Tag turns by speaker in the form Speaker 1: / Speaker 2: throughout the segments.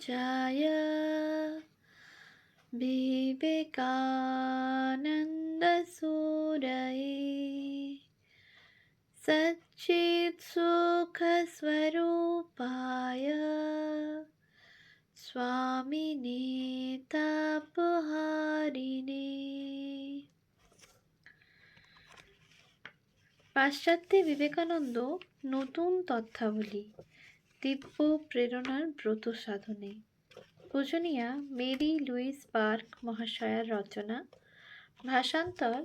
Speaker 1: पूजाय विवेकानन्दसूरये सच्चित्सुखस्वरूपाय स्वामिने तापहारिणे পাশ্চাত্যে বিবেকানন্দ নতুন তথ্যাবলী দিব্য প্রেরণার ব্রত সাধনে। পূজনীয়া মেরি লুইস পার্ক মহাশয়ার রচনা। ভাষান্তর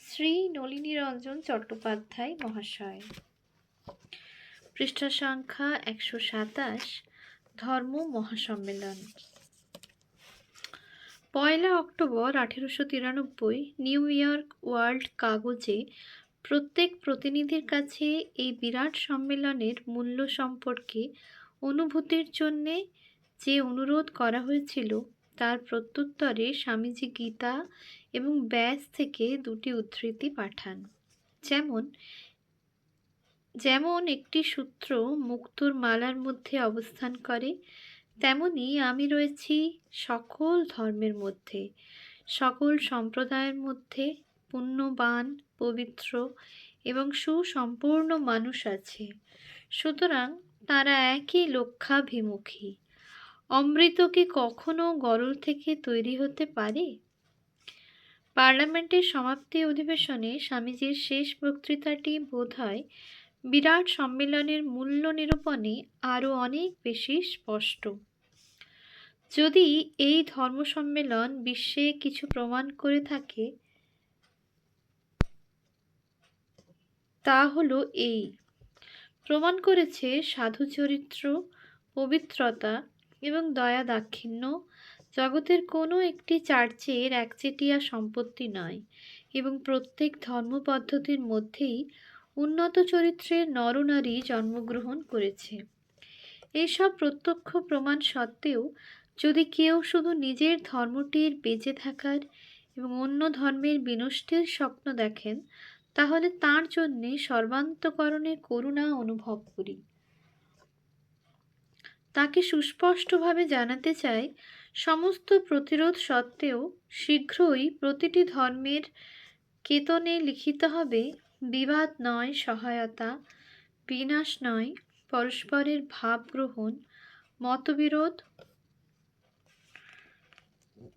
Speaker 1: শ্রী নলিনী রঞ্জন চট্টোপাধ্যায় মহাশয়। পৃষ্ঠা সংখ্যা একশো সাতাশ, ধর্ম মহাসম্মেলন। পয়লা অক্টোবর আঠেরোশো তিরানব্বই, নিউ ইয়র্ক ওয়ার্ল্ড কাগজে প্রত্যেক প্রতিনিধির কাছে এই বিরাট সম্মেলনের মূল্য সম্পর্কে, অনুভূতির জন্যে যে অনুরোধ করা হয়েছিল, তার প্রত্যুত্তরে স্বামীজি গীতা এবং ব্যাস থেকে দুটি উদ্ধৃতি পাঠান। যেমন যেমন একটি সূত্র মুক্তোর মালার মধ্যে অবস্থান করে, তেমনি আমি রয়েছি সকল ধর্মের মধ্যে, সকল সম্প্রদায়ের মধ্যে পুণ্যবান পবিত্র এবং সুসম্পূর্ণ মানুষ আছে। সুতরাং তারা একই লক্ষ্যাভিমুখী। অমৃত কি কখনো গরল থেকে তৈরি হতে পারে? পার্লামেন্টের সমাপ্তি অধিবেশনে স্বামীজির শেষ বক্তৃতাটি বোধ হয় বিরাট সম্মেলনের মূল্য নিরূপণে আরও অনেক বেশি স্পষ্ট। যদি এই ধর্ম সম্মেলন বিশ্বে কিছু প্রমাণ করে থাকে তা হলো এই। প্রমাণ করেছে সাধু চরিত্র, পবিত্রতা এবং দয়া দাক্ষিণ্য। জগতের কোনো একটি চার্চের একচেটিয়া সম্পত্তি নয় এবং প্রত্যেক ধর্মপদ্ধতির মধ্যেই উন্নত চরিত্রের নরনারী জন্মগ্রহণ করেছে। এইসব প্রত্যক্ষ প্রমাণ সত্ত্বেও যদি কেউ শুধু নিজের ধর্মটির বেঁচে থাকার এবং অন্য ধর্মের বিনষ্টের স্বপ্ন দেখেন তাহলে তার জন্যে সর্বান্তকরণে করুণা অনুভব করি। তাকে সুস্পষ্টভাবে জানাতে চাই, সমস্ত প্রতিরোধ সত্ত্বেও শীঘ্রই প্রতিটি ধর্মের কেতনে লিখিত হবে, বিবাদ নয়, সহায়তা, বিনাশ নয়, পরস্পরের ভাব গ্রহণ, মতবিরোধ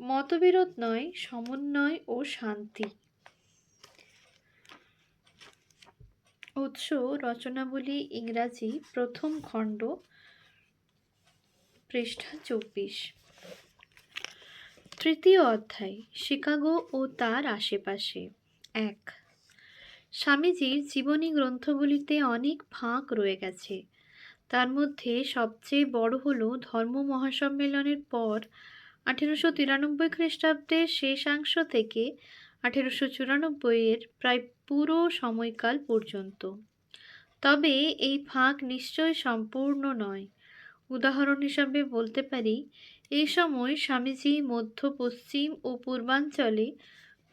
Speaker 1: মতবিরোধ নয়, সমন্বয় ও শান্তি। উৎস রচনাবলী ইংরাজি প্রথম খণ্ড, পৃষ্ঠা চব্বিশ। তৃতীয় অধ্যায়, শিকাগো ও তার আশেপাশে। এক, স্বামীজির জীবনী গ্রন্থগুলিতে অনেক ফাঁক রয়ে গেছে। তার মধ্যে সবচেয়ে বড় হল ধর্ম মহাসম্মেলনের পর আঠেরোশো তিরানব্বই খ্রিস্টাব্দের শেষাংশ থেকে আঠেরোশো চুরানব্বইয়ের প্রায় পুরো সময়কাল পর্যন্ত। তবে এই ফাঁক নিশ্চয় সম্পূর্ণ নয়। উদাহরণ হিসাবে বলতে পারি, এই সময় স্বামীজি মধ্য পশ্চিম ও পূর্বাঞ্চলে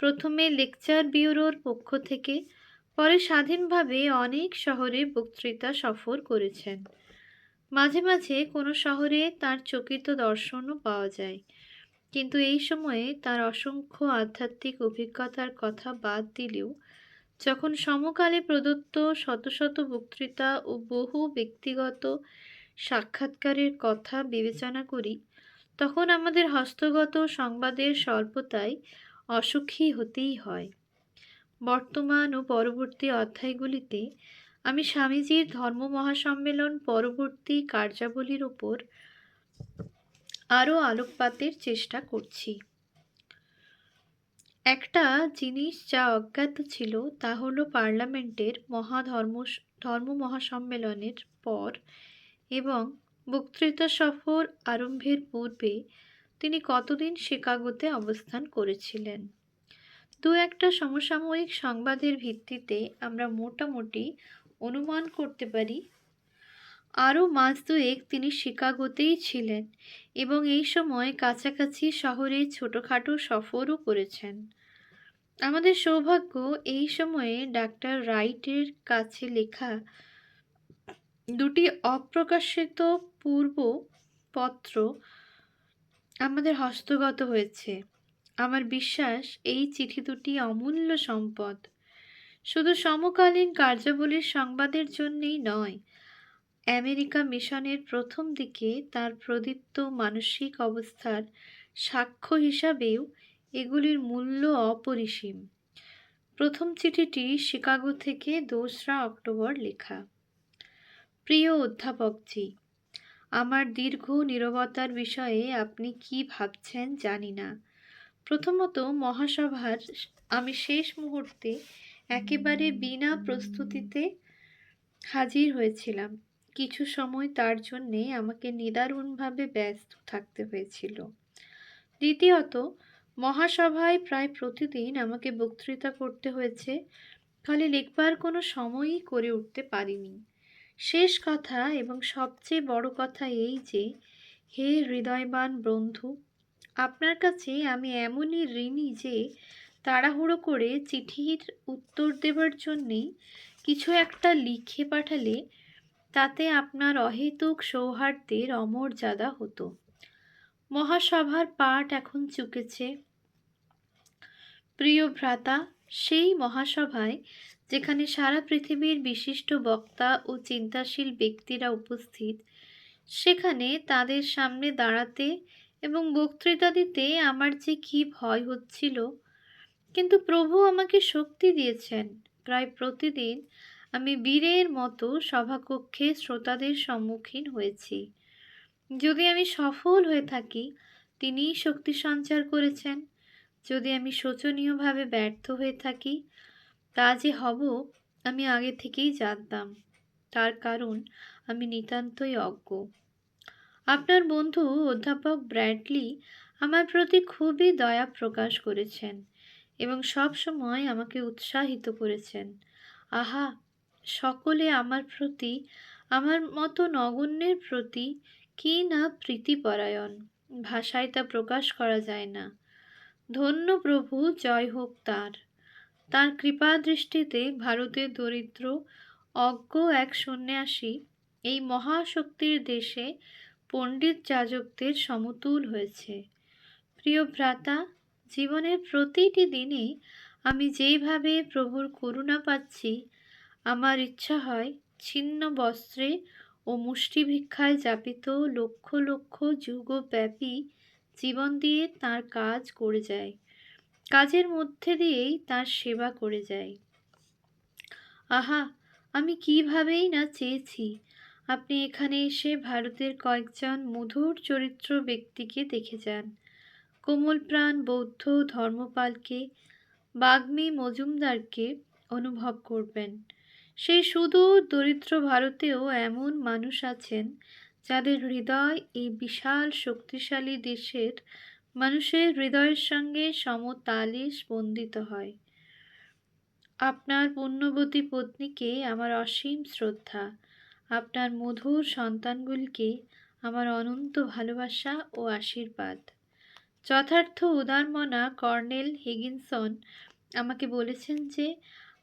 Speaker 1: প্রথমে লেকচার ব্যুরোর পক্ষ থেকে, পরে স্বাধীনভাবে অনেক শহরে বক্তৃতা সফর করেছেন। মাঝে মাঝে কোনো শহরে তার চকিত দর্শনও পাওয়া যায়। কিন্তু এই সময়ে তার অসংখ্য আধ্যাত্মিক অভিজ্ঞতার কথা বাদ দিলেও যখন সমকালে প্রদত্ত শত শত বক্তৃতা ও বহু ব্যক্তিগত সাক্ষাৎকারের কথা বিবেচনা করি, তখন আমাদের হস্তগত সংবাদের স্বল্পতায় অসুখী হতেই হয়। বর্তমান ও পরবর্তী অধ্যায়গুলিতে আমি স্বামীজির ধর্ম মহাসম্মেলন পরবর্তী কার্যাবলীর ওপর আরও আলোকপাতের চেষ্টা করছি। একটা জিনিস যা অজ্ঞাত ছিল তা হলো পার্লামেন্টের মহাধর্ম ধর্ম মহাসম্মেলনের পর এবং বক্তৃতা সফর আরম্ভের পূর্বে তিনি কতদিন শিকাগোতে অবস্থান করেছিলেন? দু একটা সমসাময়িক সংবাদের ভিত্তিতে আমরা মোটামুটি অনুমান করতে পারি আরও মাস দুয়েক তিনি শিকাগোতেই ছিলেন এবং এই সময় কাছাকাছি শহরে ছোটোখাটো সফরও করেছেন। আমাদের সৌভাগ্য, এই সময়ে ডাক্তার রাইটের কাছে লেখা দুটি অপ্রকাশিত পূর্ব পত্র আমাদের হস্তগত হয়েছে। আমার বিশ্বাস, এই চিঠি দুটি অমূল্য সম্পদ। শুধু সমকালীন কার্যাবলীর সংবাদের জন্যেই নয় আমেরিকা মিশনের প্রথম দিকে তার প্রদীপ্ত মানসিক অবস্থার সাক্ষ্য হিসাবেও এগুলির মূল্য অপরিসীম। প্রথম চিঠিটি শিকাগো থেকে দোসরা অক্টোবর লেখা। প্রিয় অধ্যাপকজি, আমার দীর্ঘ নীরবতার বিষয়ে আপনি কি ভাবছেন জানি না। প্রথমত মহাসভার আমি শেষ মুহূর্তে একেবারে বিনা প্রস্তুতিতে হাজির হয়েছিলাম। কিছু সময় তার জন্যে আমাকে নিদারুণভাবে ব্যস্ত থাকতে হয়েছিল। দ্বিতীয়ত, মহাসভায় প্রায় প্রতিদিন আমাকে বক্তৃতা করতে হয়েছে, ফলে লিখবার কোনো সময়ই করে উঠতে পারিনি। শেষ কথা এবং সবচেয়ে বড় কথা এই যে, হে হৃদয়বান বন্ধু, আপনার কাছে আমি এমনই ঋণী যে, তাড়াহুড়ো করে চিঠির উত্তর দেবার জন্যেই কিছু একটা লিখে পাঠালে তাতে আপনার অহেতুক সৌহার্দ্যের অমর্যাদা হতো। মহাসভার পাঠ এখন চুকেছে। প্রিয় ভ্রাতা, সেই মহাসভায় যেখানে সারা পৃথিবীর বিশিষ্ট বক্তা ও চিন্তাশীল ব্যক্তিরা উপস্থিত, সেখানে তাদের সামনে দাঁড়াতে এবং বক্তৃতা দিতে আমার যে কি ভয় হচ্ছিল, কিন্তু প্রভু আমাকে শক্তি দিয়েছেন। প্রায় প্রতিদিন আমি বীরের মতো সভাকক্ষে শ্রোতাদের সম্মুখীন হয়েছি। যদি আমি সফল হয়ে থাকি, তিনিই শক্তি সঞ্চার করেছেন। যদি আমি শোচনীয়ভাবে ব্যর্থ হয়ে থাকি, তা যে হব, আমি আগে থেকেই জানতাম। তার কারণ, আমি নিতান্তই অজ্ঞ। আপনার বন্ধু অধ্যাপক ব্র্যাডলি আমার প্রতি খুবই দয়া প্রকাশ করেছেন এবং সব সময় আমাকে উৎসাহিত করেছেন। আহা সকলে আমার প্রতি, আমার মতো নগণ্যের প্রতি কি না প্রীতিপরায়ণ? ভাষায় তা প্রকাশ করা যায় না। ধন্য প্রভু, জয় হোক তার। তার কৃপা দৃষ্টিতে ভারতের দরিদ্র, অজ্ঞ এক সন্ন্যাসী এই মহাশক্তির দেশে পণ্ডিত যাজকদের সমতুল হয়েছে। প্রিয় ভ্রাতা, জীবনের প্রতিটি দিনে আমি যেইভাবে প্রভুর করুণা পাচ্ছি আমার ইচ্ছা হয় ছিন্ন বস্ত্রে ও মুষ্টিভিক্ষায় যাপিত লক্ষ লক্ষ যুগব্যাপী জীবন দিয়ে তার কাজ করে যায়। কাজের মধ্যে দিয়েই তার সেবা করে যায়। আহা, আমি কিভাবেই না চেয়েছি। আপনি এখানে এসে ভারতের কয়েকজন মধুর চরিত্র ব্যক্তিকে দেখে যান। কোমলপ্রাণ বৌদ্ধ ধর্মপালকে বাগ্মী মজুমদারকে অনুভব করবেন। সেই সুদূর দরিদ্র ভারতেও এমন মানুষ আছেন যাদের হৃদয় এই বিশাল শক্তিশালী দেশের মানুষের হৃদয়ের সঙ্গে সমতালে স্পন্দিত হয়। আপনার পুণ্যবতী পত্নীকে আমার অসীম শ্রদ্ধা। আপনার মধুর সন্তানগুলিকে আমার অনন্ত ভালোবাসা ও আশীর্বাদ। যথার্থ উদারমনা কর্নেল হিগিনসন আমাকে বলেছেন যে,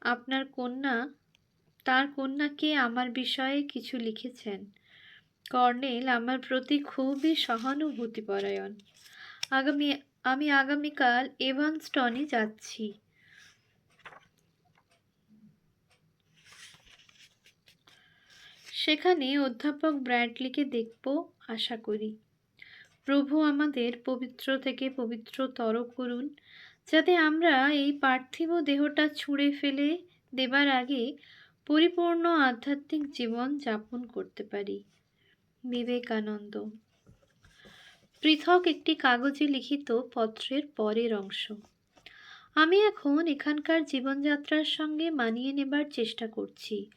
Speaker 1: আপনার কন্যা তার কন্যাকে আমার বিষয়ে কিছু লিখেছেন। কর্নেল, আমার প্রতি খুবই সহানুভূতিপরায়ণ। আগামী, আমি আগামীকাল এভানস্টনে যাচ্ছি। সেখানে অধ্যাপক ব্র্যাডলিকে দেখব, আশা করি। প্রভু আমাদের পবিত্র থেকে পবিত্র পবিত্রতর করুন, যাতে আমরা এই পার্থিব দেহটা ছুঁড়ে ফেলে দেবার আগে পরিপূর্ণ আধ্যাত্মিক জীবন যাপন করতে পারি। বিবেকানন্দ। পৃথক একটি কাগজে লিখিত পত্রের পরের অংশ। আমি এখন এখানকার জীবনযাত্রার সঙ্গে মানিয়ে নেবার চেষ্টা করছি।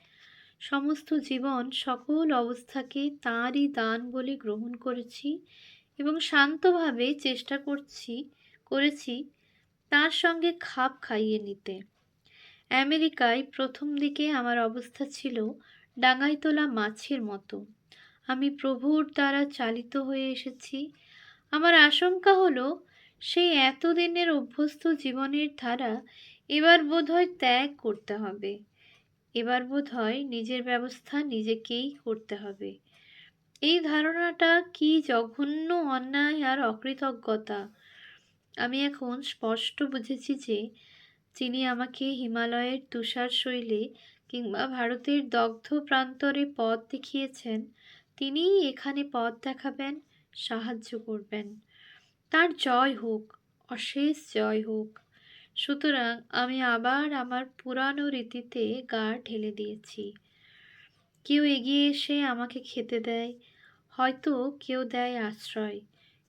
Speaker 1: সমস্ত জীবন সকল অবস্থাকে তাঁরই দান বলে গ্রহণ করেছি এবং শান্তভাবে চেষ্টা করছি, করেছি তার সঙ্গে খাপ খাইয়ে নিতে। আমেরিকায় প্রথম দিকে আমার অবস্থা ছিল ডাঙায় তোলা মাছের মতো। আমি প্রভুর দ্বারা চালিত হয়ে এসেছি। আমার আশঙ্কা হলো, সেই এতদিনের অভ্যস্ত জীবনের ধারা এবার বোধহয় ত্যাগ করতে হবে। এবার বোধহয় নিজের ব্যবস্থা নিজেকেই করতে হবে। এই ধারণাটা কি জঘন্য অন্যায় আর অকৃতজ্ঞতা? আমি এখন স্পষ্ট বুঝেছি যে যিনি আমাকে হিমালয়ের তুষার শৈলী কিংবা ভারতের দগ্ধ প্রান্তরে পথ দেখিয়েছেন, তিনিই এখানে পথ দেখাবেন, সাহায্য করবেন। তার জয় হোক, অশেষ জয় হোক। সুতরাং আমি আবার আমার পুরানো রীতিতে গা ঢেলে দিয়েছি। কেউ এগিয়ে এসে আমাকে খেতে দেয়, হয়তো কেউ দেয় আশ্রয়।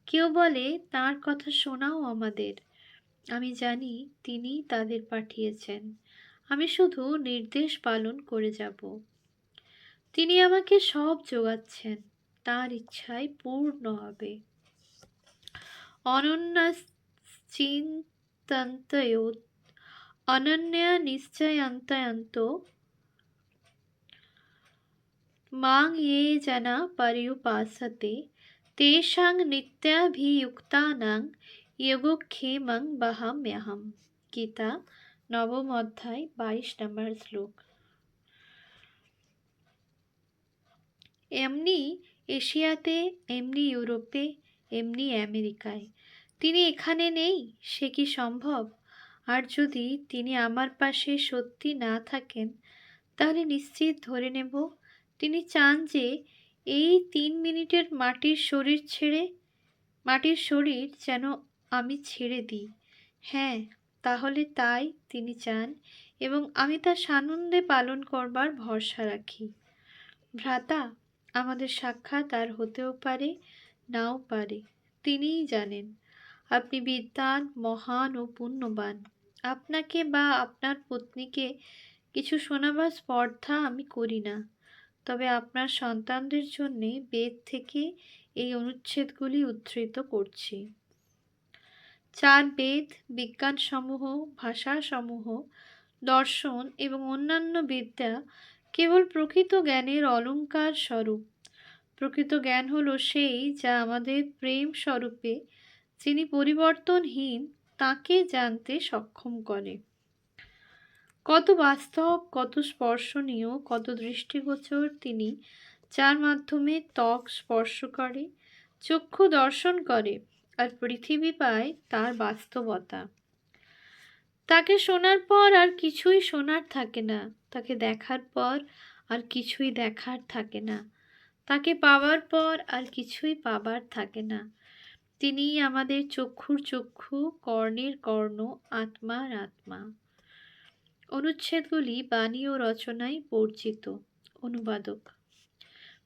Speaker 1: কেউ বলে, তার কথা শোনাও আমাদের। আমি জানি তিনি তাদের পাঠিয়েছেন। আমি শুধু নির্দেশ পালন করে যাব। তিনি আমাকে সব যোগাচ্ছেন তার ইচ্ছায় পূর্ণ হবে। অনন্যা নিশ্চয় অনন্যা নিশ্চয়ান্তয়ন্ত মাং ইয়ে জানা পারিউপাসতে, তেষাং নিত্যাভিযুক্তানাং যোগক্ষেমং বাহাম্যহম গীতা, নবম অধ্যায়, বাইশ নম্বর শ্লোক। এমনি এশিয়াতে, এমনি ইউরোপে, এমনি আমেরিকায়। তিনি এখানে নেই, সে কি সম্ভব? আর যদি তিনি আমার পাশে সত্যি না থাকেন, তাহলে নিশ্চিত ধরে নেব, তিনি চান যে এই তিন মিনিটের মাটির শরীর ছেড়ে, মাটির শরীর যেন আমি ছেড়ে দিই। হ্যাঁ তাহলে তাই তিনি চান এবং আমি তা সানন্দে পালন করবার ভরসা রাখি। ভ্রাতা, আমাদের সাক্ষাৎ আর হতেও পারে, নাও পারে, তিনিই জানেন। আপনি বিদ্বান, মহান ও পুণ্যবান। আপনাকে বা আপনার পত্নীকে কিছু শোনাবার স্পর্ধা আমি করি না। তবে আপনার সন্তানদের জন্যে বেদ থেকে এই অনুচ্ছেদগুলি উদ্ধৃত করছি। চার বেদ বিজ্ঞানসমূহ, ভাষাসমূহ, দর্শন এবং অন্যান্য বিদ্যা কেবল প্রকৃত জ্ঞানের অলঙ্কার স্বরূপ। প্রকৃত জ্ঞান হলো সেই যা আমাদের প্রেম স্বরূপে, যিনি পরিবর্তনহীন, তাকে জানতে সক্ষম করে। কত বাস্তব, কত স্পর্শনীয়, কত দৃষ্টিগোচর তিনি, যার মাধ্যমে ত্বক স্পর্শ করে, চক্ষু দর্শন করে। আর পৃথিবী পায় তার বাস্তবতা। তাকে শোনার পর আর কিছুই শোনার থাকে না। তাকে দেখার পর আর কিছুই দেখার থাকে না। তাকে পাওয়ার পর আর কিছুই পাবার থাকে না। তিনি আমাদের চক্ষুর চক্ষু, কর্ণের কর্ণ, আত্মার আত্মা। অনুচ্ছেদগুলি বাণী ও রচনায় বর্জিত। অনুবাদক।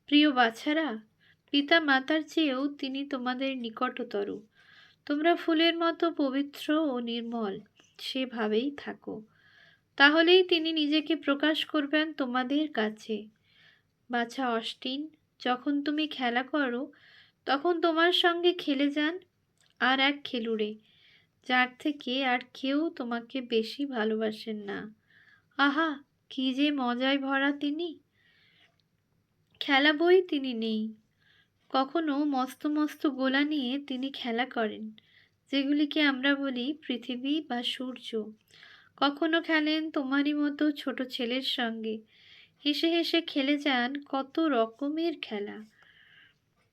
Speaker 1: প্রিয় বাছারা পিতা মাতার চেয়েও তিনি তোমাদের নিকটতর। তোমরা ফুলের মতো পবিত্র ও নির্মল, সেভাবেই থাকো। তাহলেই তিনি নিজেকে প্রকাশ করবেন তোমাদের কাছে। বাছা অস্টিন যখন তুমি খেলা করো, তখন তোমার সঙ্গে খেলে যান আর এক খেলুড়ে, যার থেকে আর কেউ তোমাকে বেশি ভালোবাসেন না। আহা, কি যে মজায় ভরা তিনি! খেলা বই তিনি নেই। কখনো মস্ত মস্ত গোলা নিয়ে তিনি খেলা করেন, যেগুলিকে আমরা বলি পৃথিবী বা সূর্য। কখনো খেলেন তোমারই মতো ছোট ছেলের সঙ্গে। হেসে হেসে খেলে যান কত রকমের খেলা।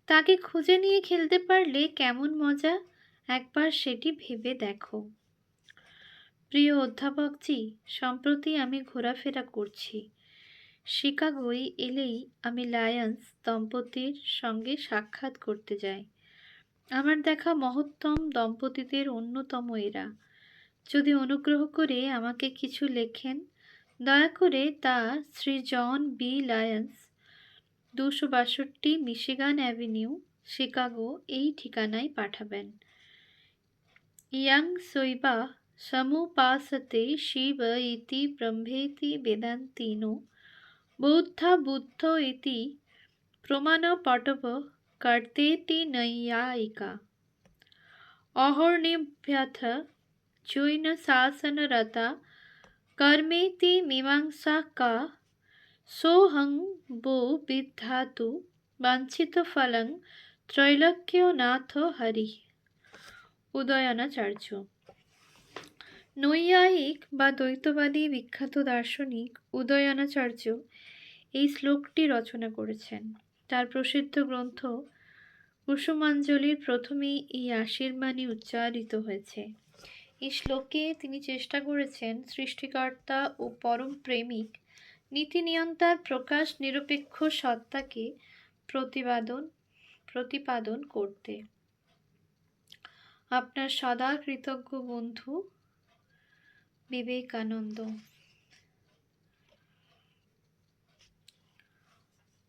Speaker 1: তাকে খুঁজে নিয়ে খেলতে পারলে কেমন মজা? একবার সেটি ভেবে দেখো। প্রিয় অধ্যাপকজি, সম্প্রতি আমি ঘোরাফেরা করছি। শিকাগোয় এলেই আমি লায়ন্স দম্পতির সঙ্গে সাক্ষাৎ করতে যাই। আমার দেখা মহত্তম দম্পতিদের অন্যতম এরা। যদি অনুগ্রহ করে আমাকে কিছু লেখেন, দয়া করে তা শ্রী জন বি লায়ন্স, দুশো বাষট্টি মিশিগান অ্যাভিনিউ, শিকাগো এই ঠিকানায় পাঠাবেন। ইয়াং শৈবা সমুপাসতে শিব ইতি ব্রহ্মেতি বেদান্তিনো বৌদ্ধা বুদ্ধ ইতি প্রমাণপটব কর্তেতি নৈয়ায়িকা অহর্নিভ্যথ জৈন শাসনরতা কর্মেতি মীমাংসা কা সোহং বো বিধাতু বাঞ্ছিত ফলং ত্রৈলোক্যনাথ হরি উদয়নাচার্য নৈয়ায়িক বা দ্বৈতবাদী বিখ্যাত দার্শনিক উদয়নাচার্য এই শ্লোকটি রচনা করেছেন। তার প্রসিদ্ধ গ্রন্থ কুসুমাঞ্জলির প্রথমেই এই আশীর্বাণী উচ্চারিত হয়েছে। এই শ্লোকে তিনি চেষ্টা করেছেন সৃষ্টিকর্তা ও পরম প্রেমিক নীতি নিয়ন্তার প্রকাশ নিরপেক্ষ সত্তাকে প্রতিবাদন, প্রতিপাদন করতে। আপনার সদা কৃতজ্ঞ বন্ধু বিবেকানন্দ।